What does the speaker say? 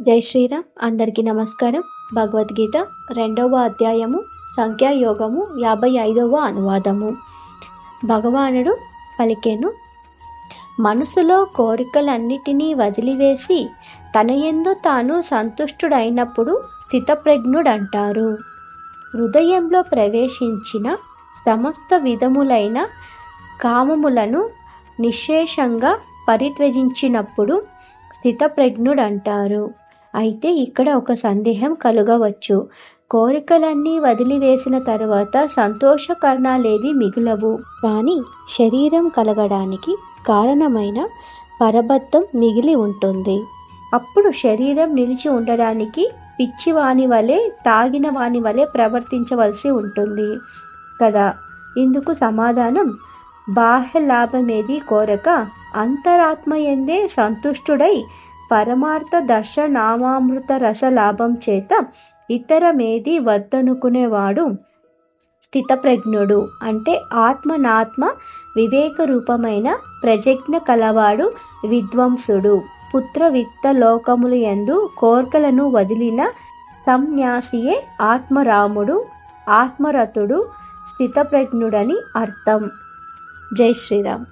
జై శ్రీరామ్. అందరికీ నమస్కారం. భగవద్గీత రెండవ అధ్యాయము సంఖ్యాయోగము యాభై ఐదవ అనువాదము. భగవానుడు పలికెను మనసులో కోరికలన్నిటినీ వదిలివేసి తన ఎందు తాను సంతుష్టుడైనప్పుడు స్థితప్రజ్ఞుడంటారు. హృదయంలో ప్రవేశించిన సమస్త విధములైన కామములను నిశేషంగా పరిత్వజించినప్పుడు స్థితప్రజ్ఞుడంటారు. అయితే ఇక్కడ ఒక సందేహం కలుగవచ్చు. కోరికలన్నీ వదిలివేసిన తర్వాత సంతోషకరణాలేవి మిగులవు. కానీ శరీరం కలగడానికి కారణమైన పరబద్ధం మిగిలి ఉంటుంది. అప్పుడు శరీరం నిలిచి ఉండడానికి పిచ్చివాని వలె తాగిన వాని వలె ప్రవర్తించవలసి ఉంటుంది. కదా? ఇందుకు సమాధానం బాహ్య లాభమేది కోరక అంతరాత్మ ఎందే సంతుష్టుడై పరమార్థ దర్శనామామృత రసలాభం చేత ఇతరమేది వద్దనుకునేవాడు స్థితప్రజ్ఞుడు. అంటే ఆత్మనాత్మ వివేక రూపమైన ప్రజ్ఞ కలవాడు విద్వాంసుడు. పుత్ర విత్త లోకములు ఎందు కోర్కలను వదిలిన సంన్యాసియే ఆత్మరాముడు ఆత్మరథుడు స్థితప్రజ్ఞుడని అర్థం. జై శ్రీరామ్.